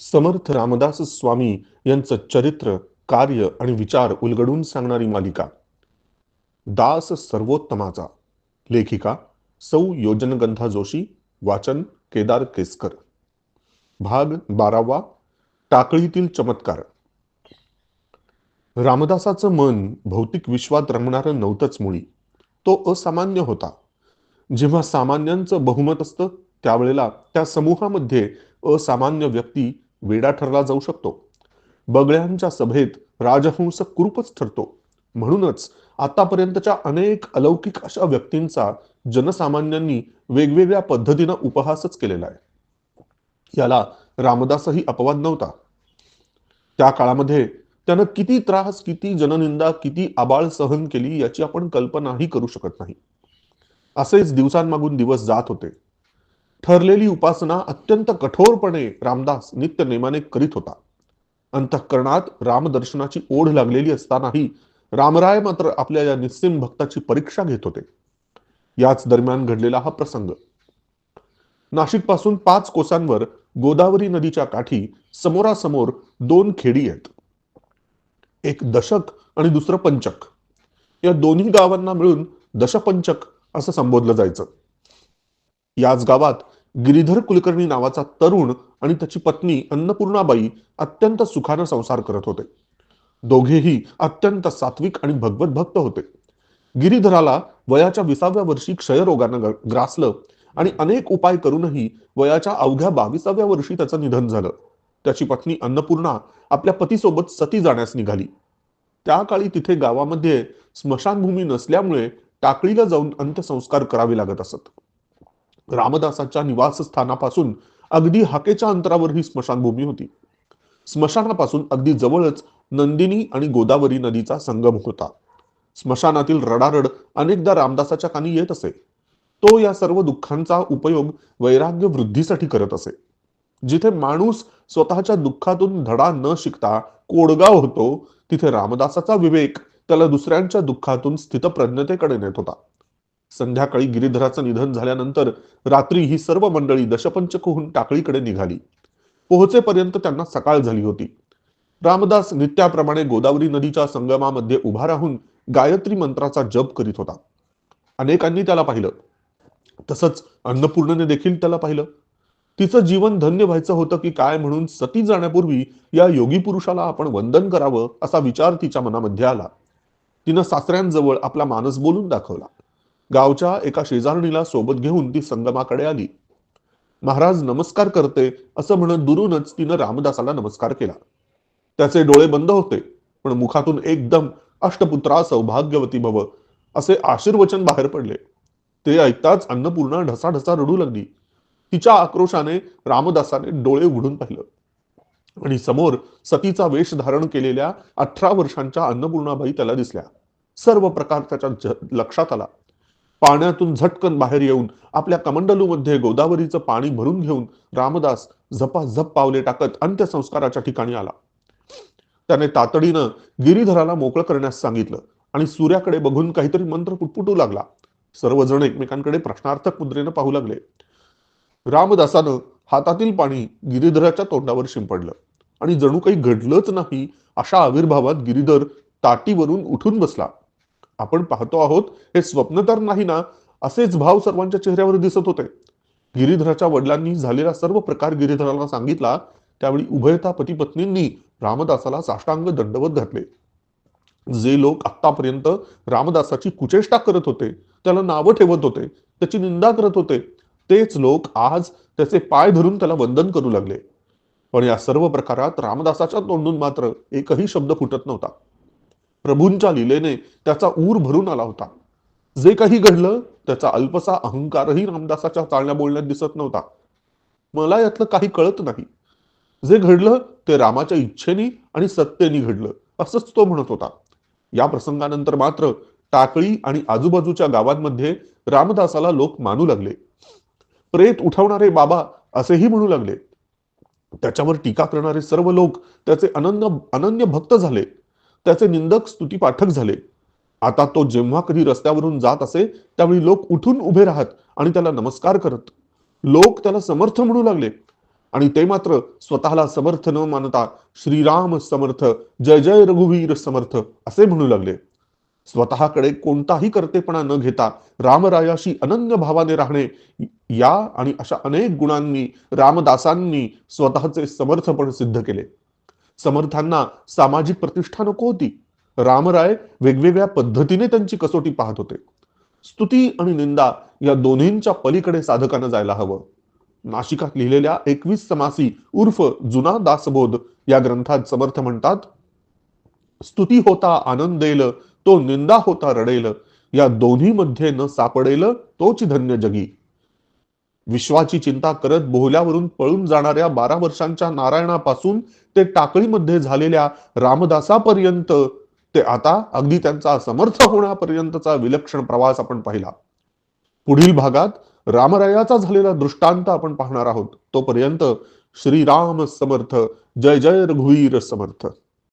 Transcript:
समर्थ रामदास स्वामी यांचं चरित्र कार्य आणि विचार उलगडून सांगणारी मालिका. दास सर्वोत्तमाचा. लेखिका सौ योजनगंधा जोशी वाचन केदार केसकर. भाग बारावा टाकळीतील चमत्कार. रामदासाचं मन भौतिक विश्वात रमणारं नव्हतंच मुळी. तो असामान्य होता. जेव्हा सामान्यांचं बहुमत असतं त्यावेळेला त्या समूहामध्ये असामान्य व्यक्ती वेडा ठरला जाऊ शकतो. बगळ्यांच्या सभेत राजहंस कुरूपच ठरतो. म्हणूनच आतापर्यंतच्या अनेक अलौकिक अशा व्यक्तींचा जनसामान्यांनी वेगवेगळ्या पद्धतीनं उपहासच केलेला आहे. याला रामदासही अपवाद नव्हता. त्या काळामध्ये त्यानं किती त्रास किती जननिंदा किती आबाळ सहन केली याची आपण कल्पनाही करू शकत नाही. असेच दिवसांमागून दिवस जात होते. ठरलेली उपासना अत्यंत कठोरपणे रामदास नित्य नेमाने करीत होता. अंतःकरणात रामदर्शनाची ओढ लागलेली असतानाही रामराय मात्र आपल्या या निस्सिम भक्ताची परीक्षा घेत होते. याच दरम्यान घडलेला हा प्रसंग. नाशिकपासून पाच कोसांवर गोदावरी नदीच्या काठी समोरासमोर दोन खेडी आहेत. एक दशक आणि दुसरं पंचक. या दोन्ही गावांना मिळून दशपंचक असं संबोधलं जायचं. याच गावात गिरीधर कुलकर्णी नावाचा तरुण आणि त्याची पत्नी अन्नपूर्णाबाई अत्यंत सुखानं संसार करत होते. दोघेही अत्यंत सात्विक आणि भगवत भक्त होते. गिरीधराला वयाच्या विसाव्या वर्षी क्षयरोगानं ग्रासलं आणि अनेक उपाय करूनही वयाच्या अवघ्या बावीसाव्या वर्षी त्याचं निधन झालं. त्याची पत्नी अन्नपूर्णा आपल्या पतीसोबत सती जाण्यास निघाली. त्या काळी तिथे गावामध्ये स्मशानभूमी नसल्यामुळे टाकळीला जाऊन अंत्यसंस्कार करावे लागत असत. रामदासाच्या निवासस्थानापासून अगदी हाकेच्या अंतरावर ही स्मशानभूमी होती. स्मशानापासून अगदी जवळच नंदिनी आणि गोदावरी नदीचा संगम होता. स्मशानातील रडारड अनेकदा रामदासाच्या कानी येत असे. तो या सर्व दुःखांचा उपयोग वैराग्य वृद्धीसाठी करत असे. जिथे माणूस स्वतःच्या दुःखातून धडा न शिकता कोडगाव होतो तिथे रामदासाचा विवेक त्याला दुसऱ्यांच्या दुःखातून स्थितप्रज्ञतेकडे नेत होता. संध्याकाळी गिरीधराचं निधन झाल्यानंतर रात्री ही सर्व मंडळी दशपंचकहून टाकळीकडे निघाली. पोहोचेपर्यंत त्यांना सकाळ झाली होती. रामदास नित्याप्रमाणे गोदावरी नदीच्या संगमामध्ये उभा राहून गायत्री मंत्राचा जप करीत होता. अनेकांनी त्याला पाहिलं. तसंच अन्नपूर्णने देखील त्याला पाहिलं. तिचं जीवन धन्य व्हायचं होतं की काय म्हणून सती जाण्यापूर्वी या योगी पुरुषाला आपण वंदन करावं असा विचार तिच्या मनामध्ये आला. तिनं सासऱ्यांजवळ आपला मानस बोलून दाखवला. गावच्या एका शेजारणीला सोबत घेऊन ती संगमाकडे आली. महाराज नमस्कार करते असं म्हणत दुरूनच तिनं रामदासाला नमस्कार केला. त्याचे डोळे बंद होते पण मुखातून एकदम अष्टपुत्रा सौभाग्यवती भव असे आशीर्वचन बाहेर पडले. ते ऐकताच अन्नपूर्णा ढसाढसा रडू लागली. तिच्या आक्रोशाने रामदासाने डोळे उघडून पाहिलं आणि समोर सतीचा वेश धारण केलेल्या अठरा वर्षांच्या अन्नपूर्णाबाई त्याला दिसल्या. सर्व प्रकार त्याच्या लक्षात आला. पाण्यातून झटकन बाहेर येऊन आपल्या कमंडलूमध्ये गोदावरीचं पाणी भरून घेऊन रामदास झपाझप पावले टाकत अंत्यसंस्काराच्या ठिकाणी आला. त्याने तातडीनं गिरीधराला मोकळं करण्यास सांगितलं आणि सूर्याकडे बघून काहीतरी मंत्र पुटपुटू लागला. सर्वजण एकमेकांकडे प्रश्नार्थक मुद्रेनं पाहू लागले. रामदासानं हातातील पाणी गिरीधराच्या तोंडावर शिंपडलं आणि जणू काही घडलंच नाही अशा आविर्भावात गिरीधर ताटीवरून उठून बसला. आपण पाहतो आहोत हे स्वप्न तर नाही ना असेच भाव सर्वांच्या चेहऱ्यावर दिसत होते. गिरीधराच्या वडिलांनी झालेला सर्व प्रकार गिरीधराला सांगितला त्यावेळी उभयता पती पत्नींनी रामदासाला साष्टांग दंडवत घातले. जे लोक आतापर्यंत रामदासाची कुचेष्टा करत होते त्याला नावं ठेवत होते त्याची निंदा करत होते तेच लोक आज त्याचे पाय धरून त्याला वंदन करू लागले. पण या सर्व प्रकारात रामदासाच्या तोंडून मात्र एकही शब्द फुटत नव्हता. प्रभूंच्या लीलेने त्याचा ऊर भरून आला होता. जे काही घडलं त्याचा अल्पसा अहंकारही रामदासाच्या चालण्या बोलण्यात दिसत नव्हता. मला यातलं काही कळत नाही. जे घडलं ते रामाच्या इच्छेनी आणि सत्तेनी घडलं असंच तो म्हणत होता. या प्रसंगानंतर मात्र टाकळी आणि आजूबाजूच्या गावांमध्ये रामदासाला लोक मानू लागले. प्रेत उठवणारे बाबा असेही म्हणू लागले. त्याच्यावर टीका करणारे सर्व लोक त्याचे अनन्य अनन्य भक्त झाले. त्याचे निंदक स्तुती पाठक झाले. आता तो जेव्हा कधी रस्त्यावरून जात असे त्यावेळी लोक उठून उभे राहत आणि त्याला नमस्कार करत. लोक त्याला समर्थ म्हणू लागले. आणि ते मात्र स्वतःला समर्थ न मानता श्रीराम समर्थ जय जय रघुवीर समर्थ असे म्हणू लागले. स्वतःकडे कोणताही कर्तेपणा न घेता रामरायाशी अनन्य भावाने राहणे या आणि अशा अनेक गुणांनी रामदासांनी स्वतःचे समर्थपण सिद्ध केले. समर्थांना सामाजिक प्रतिष्ठा नको होती. रामराय वेगवेगळ्या पद्धतीने त्यांची कसोटी पाहत होते. स्तुती आणि निंदा या दोन्हींच्या पलीकडे साधकानं जायला हवं. नाशिकात लिहिलेल्या एकवीस समासी उर्फ जुना दासबोध या ग्रंथात समर्थ म्हणतात स्तुती होता आनंदेल तो निंदा होता रडेल. या दोन्ही मध्ये न सापडेल तोच धन्य जगी. विश्वाची चिंता करत बोहल्यावरून पळून जाणाऱ्या बारा वर्षांच्या नारायणापासून ते टाकळीमध्ये झालेल्या रामदासापर्यंत ते आता अगदी त्यांचा समर्थ होण्यापर्यंतचा विलक्षण प्रवास आपण पाहिला. पुढील भागात रामरायाचा झालेला दृष्टांत आपण पाहणार आहोत. तोपर्यंत श्रीराम समर्थ जय जय रघुवीर समर्थ.